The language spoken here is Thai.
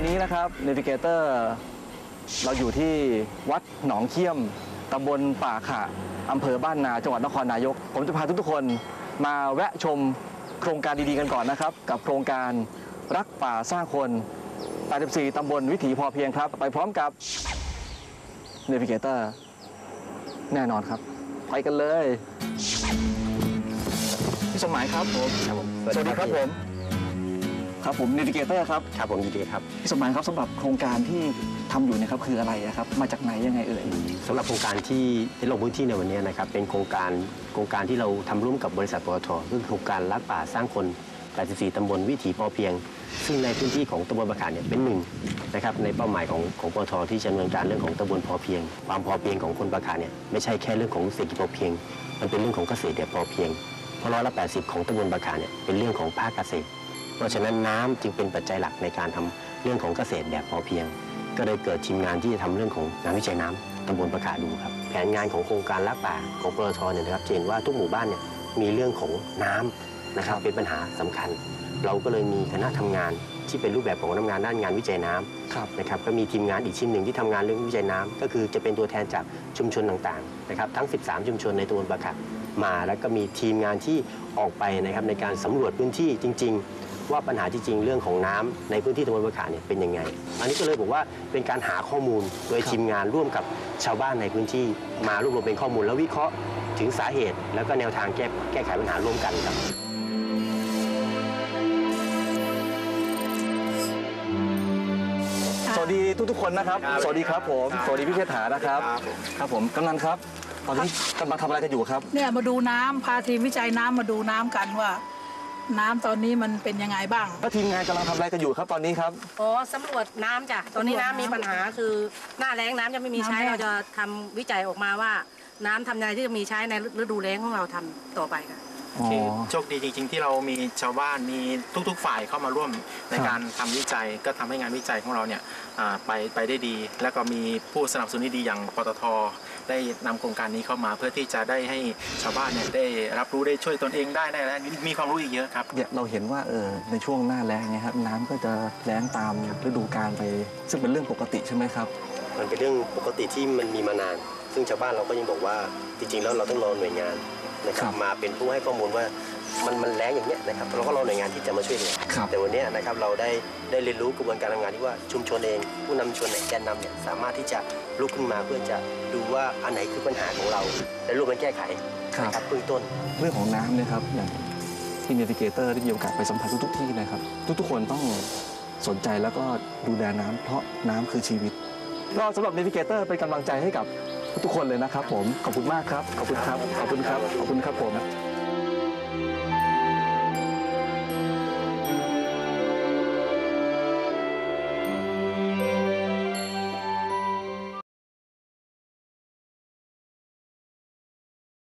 ตอนนี้นะครับเนวิเกเตอร์เราอยู่ที่วัดหนองเขี้ยมตำบลป่าขะอำเภอบ้านนาจังหวัดนครนายก ผมจะพาทุกๆคนมาแวะชมโครงการดีๆกันก่อนนะครับ กับโครงการรักป่าสร้างคน 84 ตำบลวิถีพอเพียงครับ ไปพร้อมกับเนวิเกเตอร์แน่นอนครับ ไปกันเลยพี่สมหมายครับผมครับผมสวัสดีครับผม ครับผมเนวิเกเตอร์ครับครับผมยินดีครับ พี่สมหมายครับสำหรับโครงการที่ทำอยู่เนะครับคืออะไรอะครับ มาจากไหนยังไงเอ่ย สำหรับโครงการที่ที่ลงพื้นที่ในวันนี้นะครับเป็นโครงการโครงการที่เราทำร่วมกับบริษัทปตทก็คือโครงการรักป่าสร้างคน 84 ตำบลวิถีพอเพียง ซึ่งในพื้นที่ของตำบลประขานเนี่ยเป็นหนึ่งนะครับในเป้าหมายของของปตทที่จะดำเนินการเรื่องของตำบลพอเพียง ความพอเพียงของคนประขานเนี่ยไม่ใช่แค่เรื่องของเศรษฐกิจพอเพียง มันเป็นเรื่องของเกษตรแบบพอเพียงเพราะร้อยละ80 ของตำบลประขานเนี่ยเป็นเรื่องของภาคเกษตร เพราะฉะนั้นน้ำจึงเป็นปัจจัยหลักในการทำเรื่องของเกษตรแบบพอเพียง ก็เลยเกิดทีมงานที่จะทำเรื่องของงานวิจัยน้ำตำบลประกาดูครับ แผนงานของโครงการรักป่าของปตทเนี่ยนะครับจะเห็นว่าทุกหมู่บ้านเนี่ยมีเรื่องของน้ำนะครับเป็นปัญหาสำคัญ เราก็เลยมีคณะทำงานที่เป็นรูปแบบของคณะทำงานด้านงานวิจัยน้ำครับนะครับก็มีทีมงานอีกชิ้นหนึ่งที่ทำงานเรื่องวิจัยน้ำก็คือจะเป็นตัวแทนจากชุมชนต่างๆนะครับทั้ง 13 ชุมชนในตำบลประกามาแล้วก็มีทีมงานที่ออกไปนะครับในการสำรวจพื้นที่จริงๆ ว่าปัญหาที่จริงเรื่องของน้ำในพื้นที่ตำบลประกาเนี่ยเป็นยังไง อันนี้ก็เลยบอกว่าเป็นการหาข้อมูลโดยครับทีมงานร่วมกับชาวบ้านในพื้นที่มารวบรวมเป็นข้อมูลแล้ววิเคราะห์ถึงสาเหตุ แล้วก็แนวทางแก้แก้ไขปัญหาร่วมกันครับสวัสดีทุกๆคนนะครับ สวัสดีครับผม สวัสดีพี่เชษฐานะครับ ครับผมกำนันครับ ตอนนี้กำลังทำอะไรกันอยู่ครับ เนี่ยมาดูน้ำพาทีมวิจัยน้ำมาดูน้ำกันว่า น้ำตอนนี้มันเป็นยังไงบ้าง แล้วทีมงานกำลังทำอะไรกันอยู่ครับตอนนี้ครับ อ๋อสำรวจน้ำจ้ะตอนนี้น้ำมีปัญหาคือหน้าแล้งน้ำจะไม่มีใช้น้ำแห้ง เราจะทำวิจัยออกมาว่า น้ำทำยังไงที่จะมีใช้ในฤดูแล้งของเราทำต่อไปค่ะอ๋อคือโชคดีจริง ๆ ที่เรามีชาวบ้านมีทุก ๆ ฝ่ายเข้ามาร่วมในครับ การทำวิจัยก็ทำให้งานวิจัยของเราเนี่ยอ่าไปไปได้ดี แล้วก็มีผู้สนับสนุนที่ดีอย่างปตท ได้นำโครงการนี้เข้ามา เพื่อที่จะได้ให้ชาวบ้านเนี่ยได้รับรู้ได้ช่วยตนเองได้ได้และมีความรู้อีกเยอะครับเนี่ยเราเห็นว่าเออในช่วงหน้าแล้งเนี่ยครับน้ำก็จะแล้งตามฤดูกาลไป ซึ่งเป็นเรื่องปกติใช่ไหมครับ มันเป็นเรื่องปกติที่มันมีมานาน ซึ่งชาวบ้านเราก็ยังบอกว่าจริงๆแล้วเราต้องรอหน่วยงานนะครัครับบมาเป็นผู้ให้ข้อมูลว่า มันมันแรงอย่างเนี้ยนะครับเราก็รอหน่วยงานที่จะมาช่วยเหลือครับ แต่วันเนี้ยนะครับเราได้ได้เรียนรู้กระบวนการทำงานที่ว่าชุมชนเอง ผู้นำชุมชนเนี่ยแกนนำเนี่ยสามารถที่จะลุกขึ้นมาเพื่อจะดูว่าอันไหนคือปัญหาของเราและร่วมกันแก้ไขครับ นะครับเบื้องต้น เรื่องของน้ำเนี่ยครับอย่างที่เนวิเกเตอร์ได้มีโอกาสไปสัมผัสทุกๆที่นะครับ ทุกๆคนต้องสนใจแล้วก็ดูแลน้ำเพราะน้ำคือชีวิต ก็สำหรับเนวิเกเตอร์เป็นกำลังใจให้กับทุกๆคนเลยนะครับผมขอบคุณมากครับขอบคุณครับขอบคุณครับขอบคุณครับผม